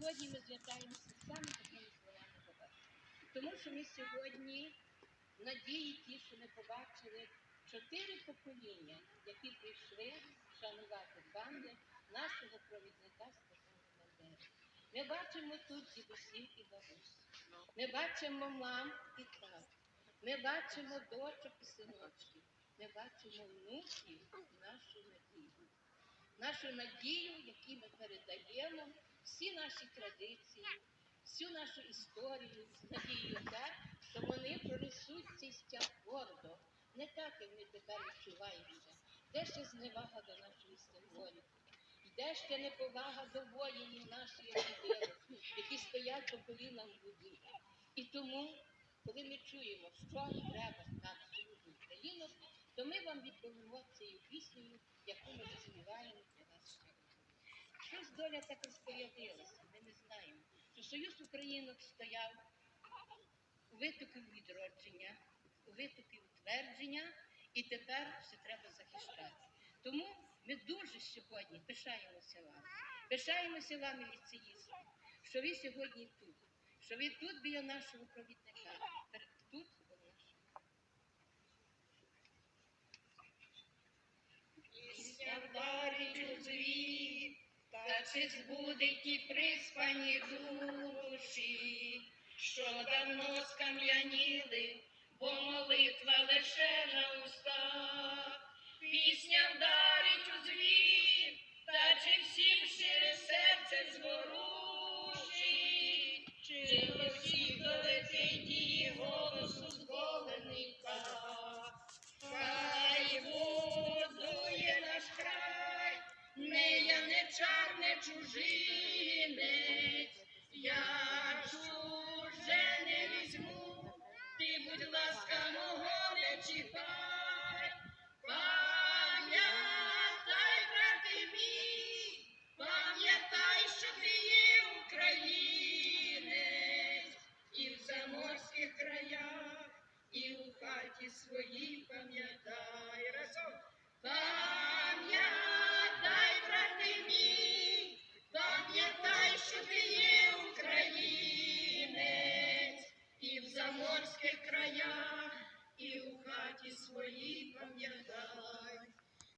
сьогодні ми звертаємося саме такими словами до вас. Тому що ми сьогодні надії ті, що ми побачили чотири покоління, які прийшли шанувати пам'ять нашого провідника Степана Бандери. Ми бачимо тут дідусів і бабусь. Ми бачимо мам і тат. Ми бачимо дочок і синочків. Ми бачимо внуків нашу надію. Нашу надію, яку ми передаємо, всі наші традиції, всю нашу історію з надією те, що вони пронесуть цей стяг гордо, не так, як ми тепер відчуваємося, де ще зневага до нашої символіки, де ще неповага до воїнів нашої родини, які стоять по колінам воді. І тому, коли ми чуємо, що треба нам цю Україну, то ми вам відповімо цією піснею, яку ми заспіваємо. Щось доля так розпорядилася, ми не знаємо, що Союз Українок стояв у витоків відродження, у витоків утвердження, і тепер все треба захищати. Тому ми дуже сьогодні пишаємося вами, пишаємося вами ліцеїстами, що ви сьогодні тут, що ви тут біля нашого провідника, тут біля чи збудить ті приспані душі, що давно скам'яніли, чужинець, я чуже не візьму, ти, будь ласка, мого не чіпай, пам'ятай, брати мій, пам'ятай, що ти є українець, і в заморських краях, і у хаті своїй пам'ятай. Разом.